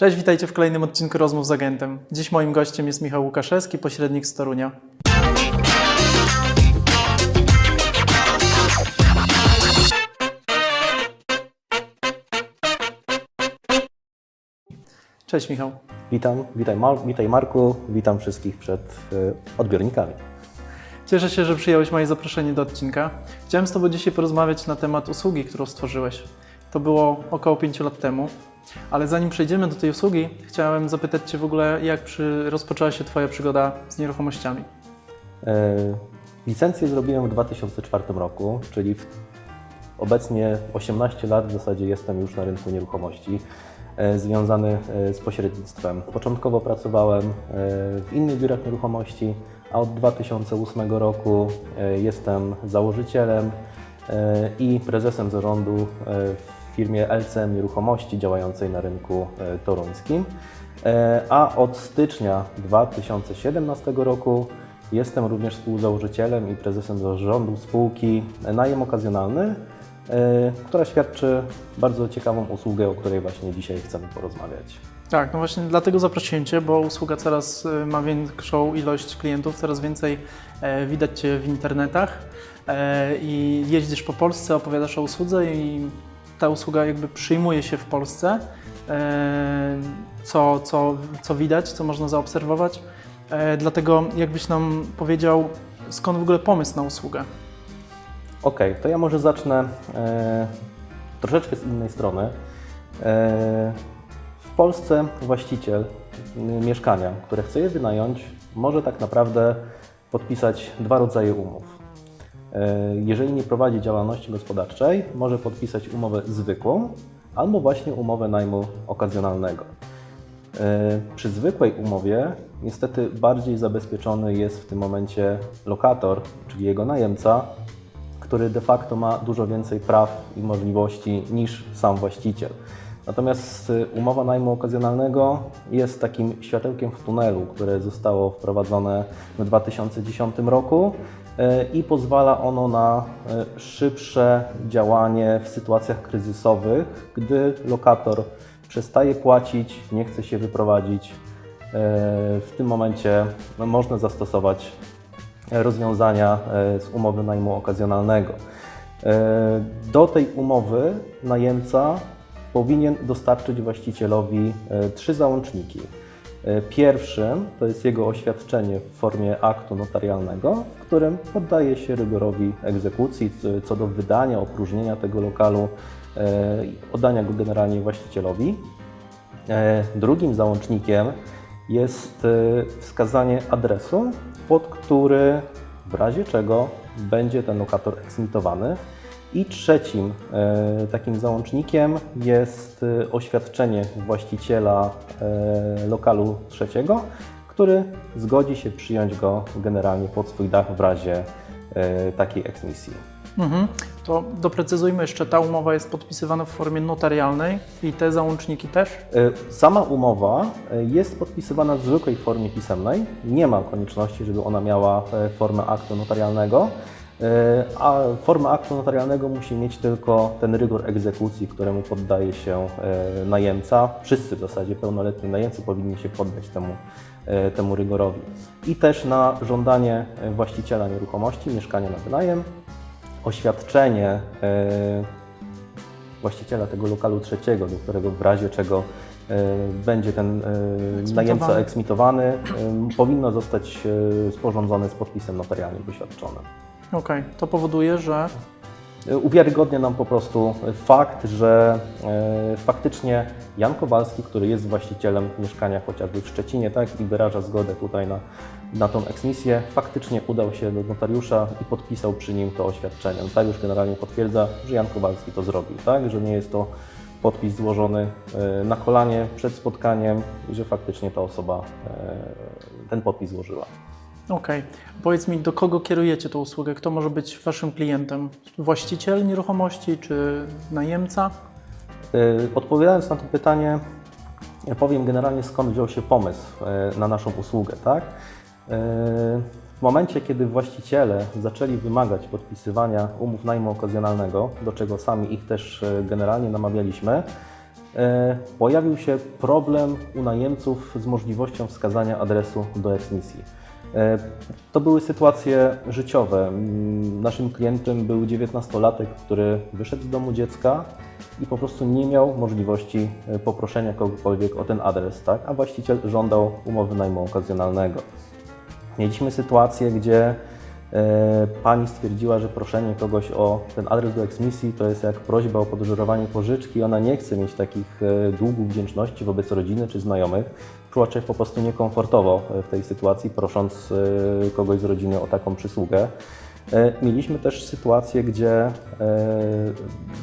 Cześć, witajcie w kolejnym odcinku Rozmów z Agentem. Dziś moim gościem jest Michał Łukaszewski, pośrednik z Torunia. Cześć Michał. Witam, witaj, Mar- witaj Marku, witam wszystkich przed y, odbiornikami. Cieszę się, że przyjąłeś moje zaproszenie do odcinka. Chciałem z Tobą dzisiaj porozmawiać na temat usługi, którą stworzyłeś. To było około 5 lat temu. Ale zanim przejdziemy do tej usługi, chciałem zapytać Cię w ogóle, jak przy... rozpoczęła się Twoja przygoda z nieruchomościami. E, Licencję zrobiłem w 2004 roku, czyli w, obecnie 18 lat w zasadzie jestem już na rynku nieruchomości, e, związany e, z pośrednictwem. Początkowo pracowałem e, w innych biurach nieruchomości, a od 2008 roku e, jestem założycielem e, i prezesem zarządu e, firmie LCM Nieruchomości działającej na rynku e, toruńskim. E, A od stycznia 2017 roku jestem również współzałożycielem i prezesem zarządu spółki Najem Okazjonalny, e, która świadczy bardzo ciekawą usługę, o której właśnie dzisiaj chcemy porozmawiać. Tak, no właśnie dlatego zaprosiłem Cię, bo usługa coraz ma większą ilość klientów, coraz więcej widać Cię w internetach i jeździsz po Polsce, opowiadasz o usłudze i ta usługa jakby przyjmuje się w Polsce, e, co, co, co widać, co można zaobserwować. E, Dlatego jakbyś nam powiedział, skąd w ogóle pomysł na usługę? Ok, to ja może zacznę e, troszeczkę z innej strony. E, w Polsce właściciel mieszkania, które chce je wynająć, może tak naprawdę podpisać dwa rodzaje umów. E, jeżeli nie prowadzi działalności gospodarczej, może podpisać umowę zwykłą albo właśnie umowę najmu okazjonalnego. E, Przy zwykłej umowie niestety bardziej zabezpieczony jest w tym momencie lokator, czyli jego najemca, który de facto ma dużo więcej praw i możliwości niż sam właściciel. Natomiast y, umowa najmu okazjonalnego jest takim światełkiem w tunelu, które zostało wprowadzone w 2010 roku y, i pozwala ono na y, szybsze działanie w sytuacjach kryzysowych, gdy lokator przestaje płacić, nie chce się wyprowadzić. W tym momencie można zastosować rozwiązania z umowy najmu okazjonalnego. Do tej umowy najemca powinien dostarczyć właścicielowi e, trzy załączniki. E, Pierwszym to jest jego oświadczenie w formie aktu notarialnego, w którym poddaje się rygorowi egzekucji co do wydania, opróżnienia tego lokalu, e, oddania go generalnie właścicielowi. Drugim załącznikiem jest wskazanie adresu, pod który w razie czego będzie ten lokator eksmitowany. I trzecim e, takim załącznikiem jest e, oświadczenie właściciela e, lokalu trzeciego, który zgodzi się przyjąć go generalnie pod swój dach w razie takiej eksmisji. Mhm. To doprecyzujmy jeszcze, ta umowa jest podpisywana w formie notarialnej i te załączniki też? Sama umowa jest podpisywana w zwykłej formie pisemnej. Nie ma konieczności, żeby ona miała formę aktu notarialnego, a formę aktu notarialnego musi mieć tylko ten rygor egzekucji, któremu poddaje się e, najemca. Wszyscy w zasadzie pełnoletni najemcy powinni się poddać temu, e, temu rygorowi. I też na żądanie e, właściciela nieruchomości, mieszkania na wynajem, oświadczenie e, właściciela tego lokalu trzeciego, do którego w razie czego e, będzie ten e, najemca eksmitowany, e, powinno zostać e, sporządzone z podpisem notarialnie poświadczonym. Okej, to powoduje, że E, Uwiarygodnia nam po prostu fakt, że e, faktycznie Jan Kowalski, który jest właścicielem mieszkania chociażby w Szczecinie, tak, i wyraża zgodę tutaj na, na tą eksmisję, faktycznie udał się do notariusza i podpisał przy nim to oświadczenie. Notariusz generalnie potwierdza, że Jan Kowalski to zrobił, tak, że nie jest to podpis złożony e, na kolanie przed spotkaniem i że faktycznie ta osoba ten podpis złożyła. Okej. Powiedz mi, do kogo kierujecie tą usługę? Kto może być waszym klientem? Właściciel nieruchomości czy najemca? Y, Odpowiadając na to pytanie, ja powiem generalnie skąd wziął się pomysł y, na naszą usługę. Tak? Y, W momencie, kiedy właściciele zaczęli wymagać podpisywania umów najmu okazjonalnego, do czego sami ich też generalnie namawialiśmy, e, pojawił się problem u najemców z możliwością wskazania adresu do eksmisji. E, To były sytuacje życiowe. Mm, Naszym klientem był 19-latek, który wyszedł z domu dziecka i po prostu nie miał możliwości e, poproszenia kogokolwiek o ten adres, tak? a właściciel żądał umowy najmu okazjonalnego. Mieliśmy sytuację, gdzie e, pani stwierdziła, że proszenie kogoś o ten adres do eksmisji to jest jak prośba o podżurowanie pożyczki. Ona nie chce mieć takich długów wdzięczności wobec rodziny czy znajomych. Czuła się po prostu niekomfortowo e, w tej sytuacji, prosząc e, kogoś z rodziny o taką przysługę. E, Mieliśmy też sytuację, gdzie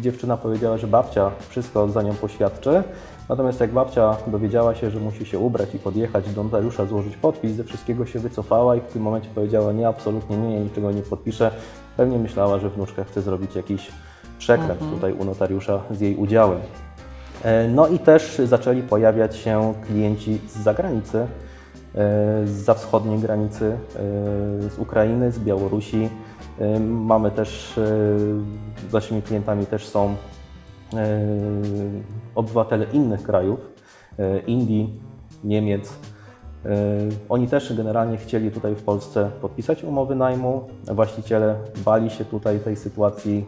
dziewczyna powiedziała, że babcia wszystko za nią poświadczy, natomiast jak babcia dowiedziała się, że musi się ubrać i podjechać do notariusza, złożyć podpis, ze wszystkiego się wycofała i w tym momencie powiedziała, nie, absolutnie nie, niczego nie podpiszę. Pewnie myślała, że wnuczka chce zrobić jakiś przekręt tutaj u notariusza z jej udziałem. E, No i też zaczęli pojawiać się klienci z zagranicy, e, z wschodniej granicy, e, z Ukrainy, z Białorusi. Mamy też, naszymi klientami też są obywatele innych krajów, Indii, Niemiec. E, Oni też generalnie chcieli tutaj w Polsce podpisać umowy najmu. Właściciele bali się tutaj tej sytuacji,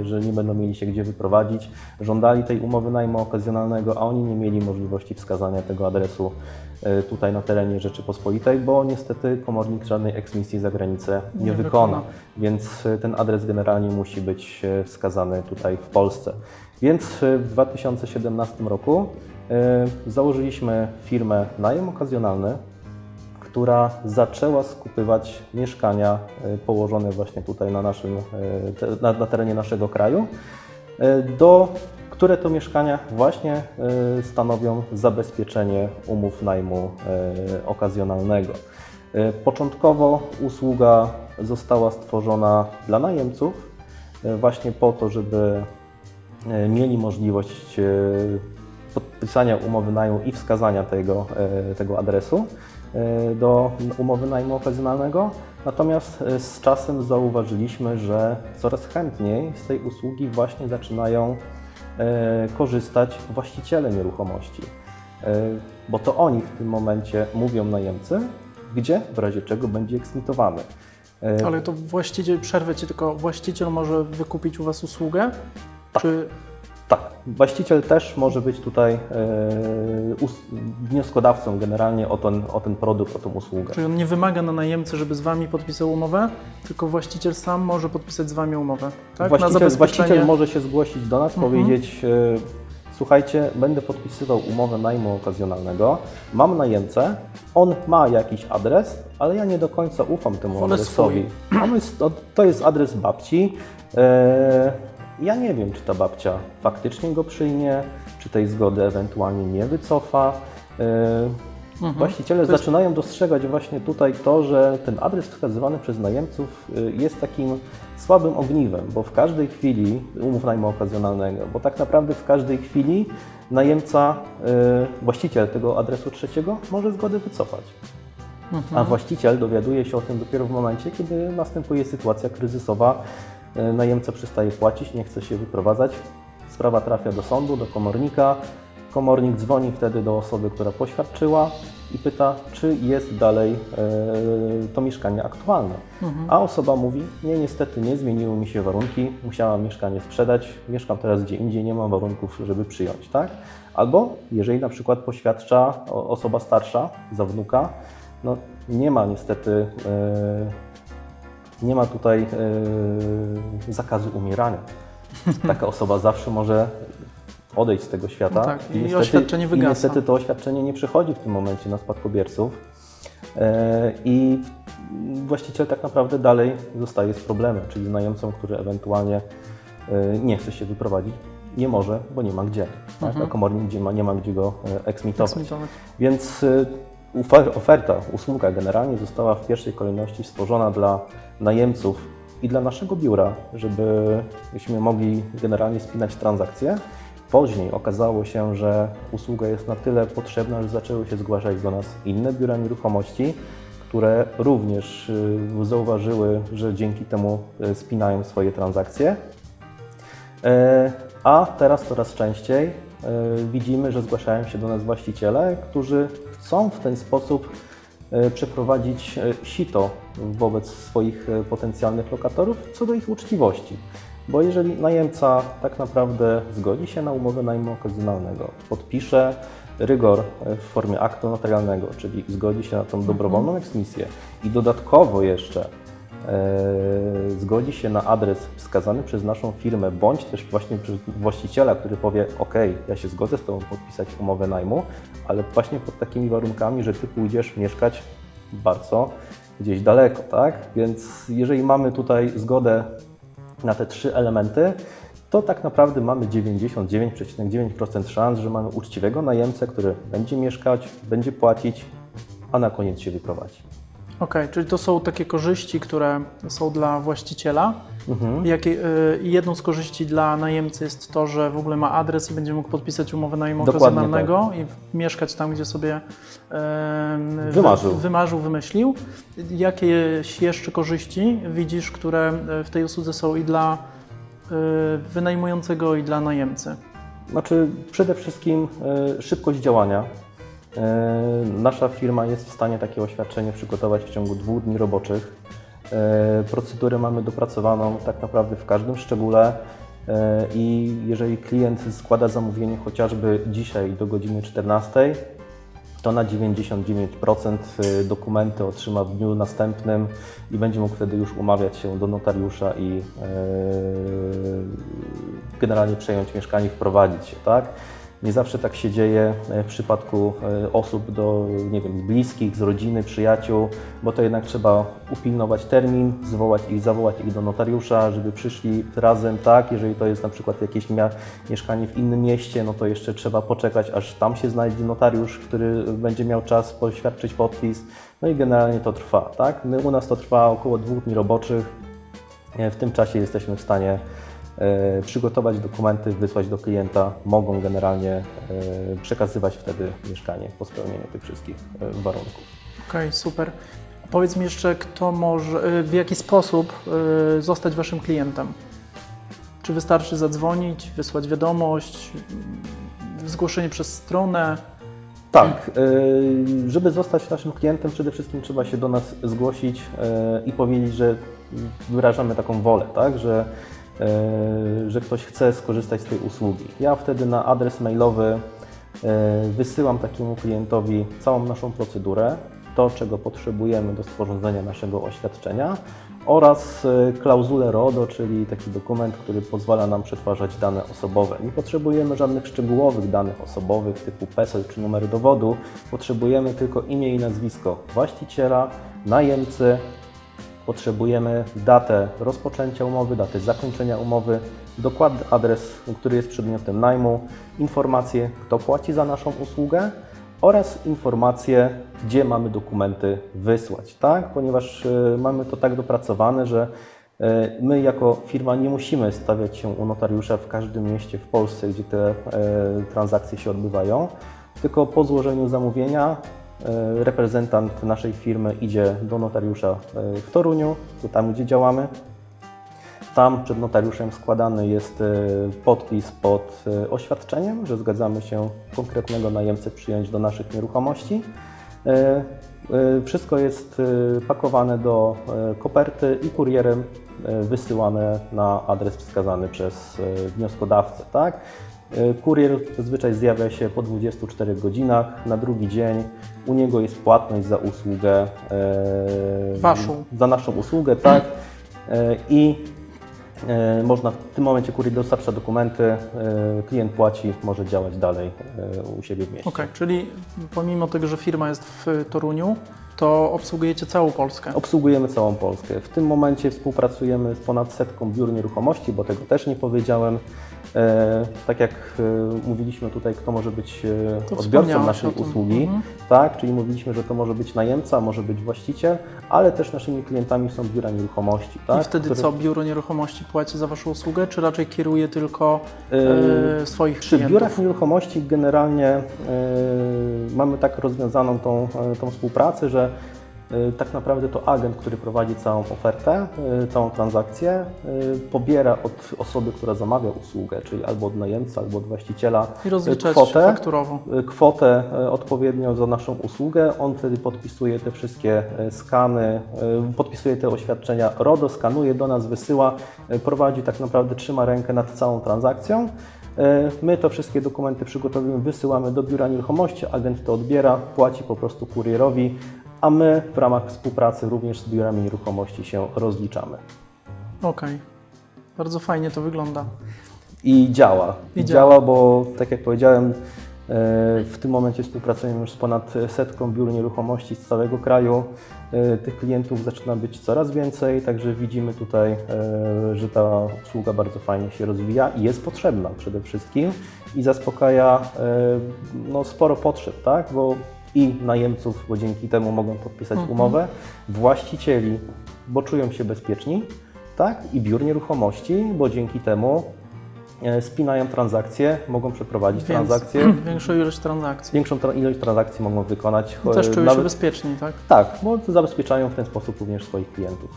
e, że nie będą mieli się gdzie wyprowadzić. Żądali tej umowy najmu okazjonalnego, a oni nie mieli możliwości wskazania tego adresu e, tutaj na terenie Rzeczypospolitej, bo niestety komornik żadnej eksmisji za granicę nie, Nie wykona. wykona. Więc ten adres generalnie musi być wskazany tutaj w Polsce. Więc w 2017 roku założyliśmy firmę Najem Okazjonalny, która zaczęła skupywać mieszkania e, położone właśnie tutaj na, naszym, e, na, terenie naszego kraju, e, do, które to mieszkania właśnie e, stanowią zabezpieczenie umów najmu e, okazjonalnego. E, Początkowo usługa została stworzona dla najemców, e, właśnie po to, żeby e, mieli możliwość podpisania umowy najmu i wskazania tego, e, tego adresu e, do umowy najmu okazjonalnego. Natomiast e, z czasem zauważyliśmy, że coraz chętniej z tej usługi właśnie zaczynają korzystać właściciele nieruchomości, bo to oni w tym momencie mówią najemcy, gdzie w razie czego będzie eksmitowany. Ale to właściciel, przerwę Ci tylko, właściciel może wykupić u Was usługę? Czy Tak, właściciel też może być tutaj e, wnioskodawcą generalnie o ten, o ten produkt, o tą usługę. Czyli on nie wymaga na najemcy, żeby z Wami podpisał umowę, tylko właściciel sam może podpisać z Wami umowę, tak? Właściciel, właściciel może się zgłosić do nas, powiedzieć: e, Słuchajcie, będę podpisywał umowę najmu okazjonalnego, mam najemcę, on ma jakiś adres, ale ja nie do końca ufam temu Wolę adresowi. Jest, to- to jest adres babci. E, ja nie wiem, czy ta babcia faktycznie go przyjmie, czy tej zgody ewentualnie nie wycofa. E, Właściciele zaczynają dostrzegać właśnie tutaj to, że ten adres wskazywany przez najemców y, jest takim słabym ogniwem, bo w każdej chwili, umów najmu okazjonalnego, bo tak naprawdę w każdej chwili najemca, y, właściciel tego adresu trzeciego może zgodę wycofać. A właściciel dowiaduje się o tym dopiero w momencie, kiedy następuje sytuacja kryzysowa, najemca przestaje płacić, nie chce się wyprowadzać, sprawa trafia do sądu, do komornika, komornik dzwoni wtedy do osoby, która poświadczyła i pyta, czy jest dalej y, to mieszkanie aktualne. A osoba mówi, nie, niestety nie, zmieniły mi się warunki, musiałam mieszkanie sprzedać, mieszkam teraz gdzie indziej, nie mam warunków, żeby przyjąć, tak? Albo jeżeli na przykład poświadcza osoba starsza za wnuka, no nie ma niestety, e, nie ma tutaj e, zakazu umierania. Taka osoba zawsze może odejść z tego świata. No tak, i oświadczenie I wygasa. niestety to oświadczenie nie przychodzi w tym momencie na spadkobierców. E, I właściciel tak naprawdę dalej zostaje z problemem, czyli z najemcą, który ewentualnie e, nie chce się wyprowadzić, nie może, bo nie ma gdzie. Tak? Mhm. A komornik gdzie ma, nie ma gdzie go eksmitować. eksmitować? Więc oferta, usługa generalnie została w pierwszej kolejności stworzona dla najemców i dla naszego biura, żebyśmy mogli generalnie spinać transakcje. Później okazało się, że usługa jest na tyle potrzebna, że zaczęły się zgłaszać do nas inne biura nieruchomości, które również y, zauważyły, że dzięki temu y, spinają swoje transakcje. E, A teraz coraz częściej e, widzimy, że zgłaszają się do nas właściciele, którzy chcą w ten sposób e, przeprowadzić e, sito wobec swoich e, potencjalnych lokatorów co do ich uczciwości. Bo jeżeli najemca tak naprawdę zgodzi się na umowę najmu okazjonalnego, podpisze rygor w formie aktu notarialnego, czyli zgodzi się na tą dobrowolną eksmisję i dodatkowo jeszcze zgodzi się na adres wskazany przez naszą firmę, bądź też właśnie przez właściciela, który powie: OK, ja się zgodzę z Tobą podpisać umowę najmu, ale właśnie pod takimi warunkami, że Ty pójdziesz mieszkać bardzo gdzieś daleko, tak? Więc jeżeli mamy tutaj zgodę na te trzy elementy, to tak naprawdę mamy 99,9% szans, że mamy uczciwego najemcę, który będzie mieszkać, będzie płacić, a na koniec się wyprowadzi. Okej, czyli to są takie korzyści, które są dla właściciela. Mhm. Jakie, y, jedną z korzyści dla najemcy jest to, że w ogóle ma adres i będzie mógł podpisać umowę najmu Dokładnie tak. okazjonalnego i mieszkać tam, gdzie sobie wy- Wymarzył. wymarzył, wymyślił. Jakieś jeszcze korzyści widzisz, które e, w tej usłudze są i dla y, wynajmującego, i dla najemcy? Znaczy, przede wszystkim e, szybkość działania. E, nasza firma jest w stanie takie oświadczenie przygotować w ciągu dwóch dni roboczych. E, procedurę mamy dopracowaną tak naprawdę w każdym szczególe. E, I jeżeli klient składa zamówienie chociażby dzisiaj do godziny 14, to na 99% y, dokumenty otrzyma w dniu następnym i będzie mógł wtedy już umawiać się do notariusza i generalnie przejąć mieszkanie, wprowadzić się, tak? Nie zawsze tak się dzieje e, w przypadku e, osób do, nie wiem, z bliskich, z rodziny, przyjaciół, bo to jednak trzeba upilnować termin, zwołać ich, zawołać ich do notariusza, żeby przyszli razem, tak? Jeżeli to jest na przykład jakieś mieszkanie w innym mieście, no to jeszcze trzeba poczekać, aż tam się znajdzie notariusz, który będzie miał czas poświadczyć podpis. No i generalnie to trwa, tak? U nas to trwa około dwóch dni roboczych. E, W tym czasie jesteśmy w stanie przygotować dokumenty, wysłać do klienta. Mogą generalnie e, przekazywać wtedy mieszkanie po spełnieniu tych wszystkich e, warunków. Okej, super. Powiedz mi jeszcze, kto może, w jaki sposób zostać Waszym klientem? Czy wystarczy zadzwonić, wysłać wiadomość, zgłoszenie przez stronę? Tak, e, żeby zostać naszym klientem, przede wszystkim trzeba się do nas zgłosić e, i powiedzieć, że wyrażamy taką wolę, tak, że, e, że ktoś chce skorzystać z tej usługi. Ja wtedy na adres mailowy e, wysyłam takiemu klientowi całą naszą procedurę, to czego potrzebujemy do sporządzenia naszego oświadczenia oraz e, klauzulę RODO, czyli taki dokument, który pozwala nam przetwarzać dane osobowe. Nie potrzebujemy żadnych szczegółowych danych osobowych typu PESEL czy numeru dowodu, potrzebujemy tylko imię i nazwisko właściciela, najemcy, Potrzebujemy datę rozpoczęcia umowy, datę zakończenia umowy, dokładny adres, który jest przedmiotem najmu, informacje, kto płaci za naszą usługę oraz informacje, gdzie mamy dokumenty wysłać, tak? Ponieważ y, mamy to tak dopracowane, że y, my jako firma nie musimy stawiać się u notariusza w każdym mieście w Polsce, gdzie te y, transakcje się odbywają, tylko po złożeniu zamówienia E, Reprezentant naszej firmy idzie do notariusza e, w Toruniu, to tam gdzie działamy. Tam przed notariuszem składany jest e, podpis pod e, oświadczeniem, że zgadzamy się konkretnego najemcę przyjąć do naszych nieruchomości. E, e, Wszystko jest e, pakowane do e, koperty i kurierem e, wysyłane na adres wskazany przez e, wnioskodawcę. Tak? E, Kurier zazwyczaj zjawia się po 24 godzinach. Na drugi dzień u niego jest płatność za usługę. e, Waszą. Za naszą usługę, tak. E, I można w tym momencie kurier dostarcza dokumenty, klient płaci, może działać dalej u siebie w mieście. Okej, czyli pomimo tego, że firma jest w Toruniu, to obsługujecie całą Polskę. Obsługujemy całą Polskę. W tym momencie współpracujemy z ponad setką biur nieruchomości, bo tego też nie powiedziałem. E, tak jak e, mówiliśmy tutaj, kto może być e, odbiorcą naszej usługi, Mhm. tak, czyli mówiliśmy, że to może być najemca, może być właściciel, ale też naszymi klientami są biura nieruchomości. Tak, I wtedy które- co, biuro nieruchomości płaci za Waszą usługę, czy raczej kieruje tylko E, e, swoich Przy klientów? biurach nieruchomości generalnie e, mamy tak rozwiązaną tą, e, tą współpracę, że tak naprawdę to agent, który prowadzi całą ofertę, y, całą transakcję, y, pobiera od osoby, która zamawia usługę, czyli albo od najemcy, albo od właściciela kwotę, kwotę odpowiednią za naszą usługę. On wtedy podpisuje te wszystkie skany, podpisuje te oświadczenia RODO, skanuje, do nas wysyła, prowadzi tak naprawdę, trzyma rękę nad całą transakcją. My to wszystkie dokumenty przygotowujemy, wysyłamy do biura nieruchomości, agent to odbiera, płaci po prostu kurierowi, a my w ramach współpracy również z biurami nieruchomości się rozliczamy. Okej. Bardzo fajnie to wygląda. I działa. I działa. działa, bo tak jak powiedziałem, e, w tym momencie współpracujemy już z ponad setką biur nieruchomości z całego kraju. E, Tych klientów zaczyna być coraz więcej, także widzimy tutaj, e, że ta usługa bardzo fajnie się rozwija i jest potrzebna przede wszystkim i zaspokaja no, sporo potrzeb, tak? Bo i najemców, bo dzięki temu mogą podpisać Mhm. umowę, właścicieli, bo czują się bezpieczni, tak? I biur nieruchomości, bo dzięki temu e, spinają transakcje, mogą przeprowadzić Więc transakcje, Większą ilość transakcji. większą tra- ilość transakcji mogą wykonać. I też e, czują się bezpieczni, tak? Tak, bo zabezpieczają w ten sposób również swoich klientów.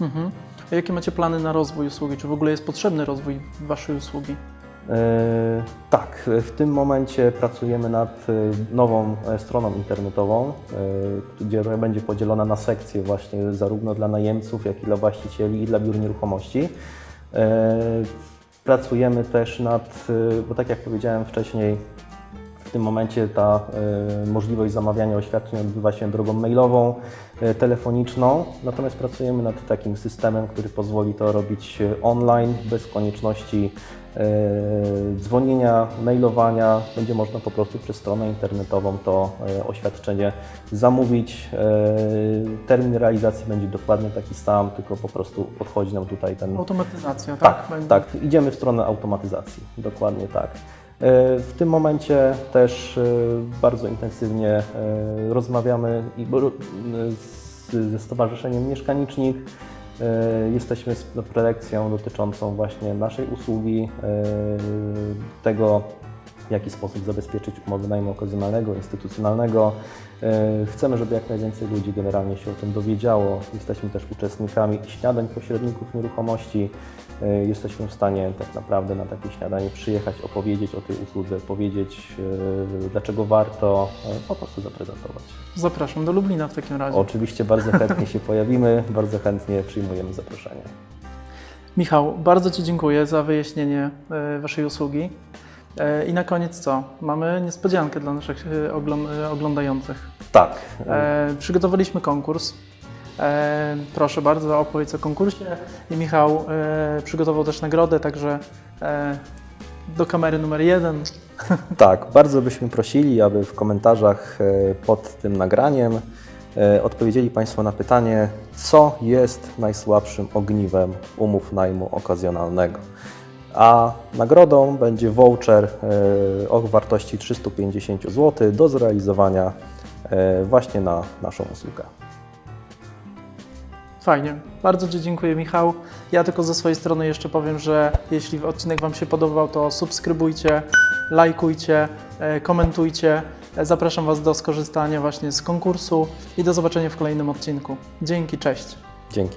Mhm. A jakie macie plany na rozwój usługi? Czy w ogóle jest potrzebny rozwój Waszej usługi? E, Tak, w tym momencie pracujemy nad e, nową e, stroną internetową, gdzie będzie podzielona na sekcje właśnie zarówno dla najemców, jak i dla właścicieli i dla biur nieruchomości. Pracujemy też nad, bo tak jak powiedziałem wcześniej, w tym momencie ta możliwość zamawiania oświadczeń odbywa się drogą mailową, telefoniczną, natomiast pracujemy nad takim systemem, który pozwoli to robić online, bez konieczności dzwonienia, mailowania. Będzie można po prostu przez stronę internetową to e, oświadczenie zamówić. E, Termin realizacji będzie dokładnie taki sam, tylko po prostu podchodzi nam tutaj ten Automatyzacja, tak? tak, tak, idziemy w stronę automatyzacji, dokładnie tak. E, W tym momencie też e, bardzo intensywnie e, rozmawiamy e, ze Stowarzyszeniem Mieszkanicznik. E, Jesteśmy z prelekcją dotyczącą właśnie naszej usługi, e, tego w jaki sposób zabezpieczyć umowy najmu okazjonalnego, instytucjonalnego. E, Chcemy, żeby jak najwięcej ludzi generalnie się o tym dowiedziało. Jesteśmy też uczestnikami śniadań pośredników nieruchomości. E, Jesteśmy w stanie tak naprawdę na takie śniadanie przyjechać, opowiedzieć o tej usłudze, powiedzieć e, dlaczego warto, po prostu zaprezentować. Zapraszam do Lublina w takim razie. Oczywiście bardzo chętnie się pojawimy, bardzo chętnie przyjmujemy zaproszenie. Michał, bardzo Ci dziękuję za wyjaśnienie Waszej usługi. E, I na koniec co? Mamy niespodziankę dla naszych e, e, oglądających. Tak, przygotowaliśmy konkurs. Proszę bardzo, opowiedz o konkursie. I Michał przygotował też nagrodę, także do kamery numer jeden. Tak, bardzo byśmy prosili, aby w komentarzach pod tym nagraniem odpowiedzieli Państwo na pytanie, co jest najsłabszym ogniwem umów najmu okazjonalnego. A nagrodą będzie voucher e, o wartości 350 zł do zrealizowania e, właśnie na naszą usługę. Fajnie. Bardzo Ci dziękuję, Michał. Ja tylko ze swojej strony jeszcze powiem, że jeśli odcinek Wam się podobał, to subskrybujcie, lajkujcie, e, komentujcie. Zapraszam Was do skorzystania właśnie z konkursu i do zobaczenia w kolejnym odcinku. Dzięki, cześć. Dzięki.